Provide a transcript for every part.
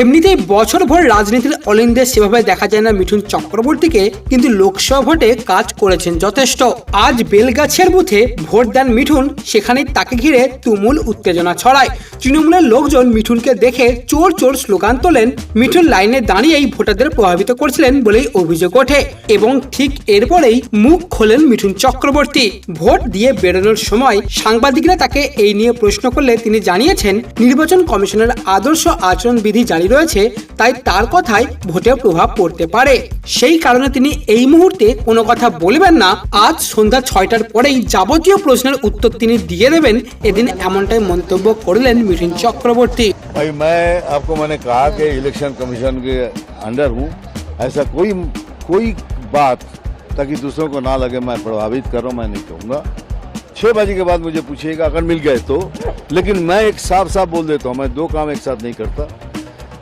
এমনিতেই বছরভর রাজনীতির অলিন্দে সেভাবে দেখা যায় না মিঠুন চক্রবর্তীকে, কিন্তু লোকসভা ভোটে কাজ করেছেন যথেষ্ট। আজ বেলগাছিয়ার বুথে ভোট দেন মিঠুন, সেখানেই তাকে ঘিরে তুমুল উত্তেজনা ছড়ায়। তৃণমূলের লোকজন মিঠুনকে দেখে চোর চোর স্লোগান তোলেন। মিঠুন লাইনে দাঁড়িয়েই ভোটারদের প্রভাবিত করছিলেন বলেই অভিযোগ ওঠে এবং ঠিক এরপরেই মুখ খোলেন মিঠুন চক্রবর্তী। ভোট দিয়ে বেরোনোর সময় সাংবাদিকরা তাকে এই নিয়ে প্রশ্ন করলে তিনি জানিয়েছেন, নির্বাচন কমিশনের আদর্শ আচরণবিধি জারি রয়েছে তাই তার কথায় ভোটে প্রভাব পড়তে পারে সেই কারণে তিনি এই মুহূর্তে কোনো কথা বলবেন না আজ সন্ধ্যা ছয়টার পরেই যাবতীয় প্রশ্নের উত্তর তিনি দিয়ে দেবেন এদিন এমনটাই মন্তব্য করলেন মিঠুন চক্রবর্তী भाई मैं आपको मैंने कहा कि इलेक्शन कमीशन के अंडर हूँ ऐसा कोई कोई बात ताकि दूसरों को ना लगे मैं प्रभावित कर रहा हूँ मैं नहीं कहूँगा छः बजे के बाद मुझे पूछिएगा अगर मिल गए तो लेकिन मैं एक साफ साफ बोल देता हूँ मैं दो काम एक साथ नहीं करता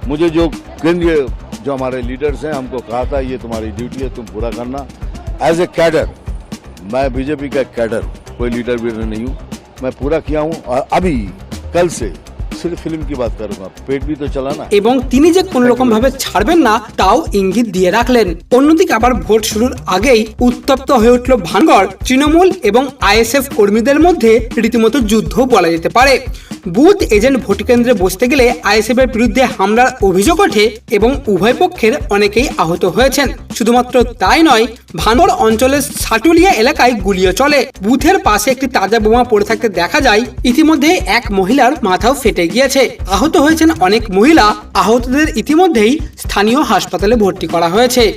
मुझे जो केंद्रीय जो हमारे लीडर्स हैं हमको कहा था ये तुम्हारी ड्यूटी है तुम पूरा करना एज ए कैडर मैं बीजेपी का कैडर हूँ कोई लीडर वीडर नहीं हूँ मैं पूरा किया हूँ और अभी कल से सिर्फ फिल्म की बात करूंगा पेट भी तो चला ना এবং তিনি যে কোন রকম ভাবে ছাড়বেন না তাও ইঙ্গিত দিয়ে রাখলেন অন্যদিকে আবার ভোট শুরুর আগেই উত্তপ্ত হয়ে উঠল ভানগড় তৃণমূল এবং আইএসএফ কর্মীদের মধ্যে রীতিমতো যুদ্ধ বলা যেতে পারে বুথ এজেন্ট ভোট কেন্দ্রে বসতে গেলে আইএসএফ এর বিরুদ্ধে হামলার অভিযোগ ওঠে এবং উভয় পক্ষের অনেকেই আহত হয়েছেন। শুধুমাত্র তাই নয়, ভানগড় অঞ্চলের সাটুলিয়া এলাকায় গুলিও চলে। বুথের পাশে একটি তাজা বোমা পড়ে থাকতে দেখা যায়, ইতিমধ্যে এক মহিলার মাথাও ফেটে গিয়েছে। আহত হয়েছেন অনেক মহিলা, আহতদের ইতিমধ্যেই স্থানীয় হাসপাতালে ভর্তি করা হয়েছে।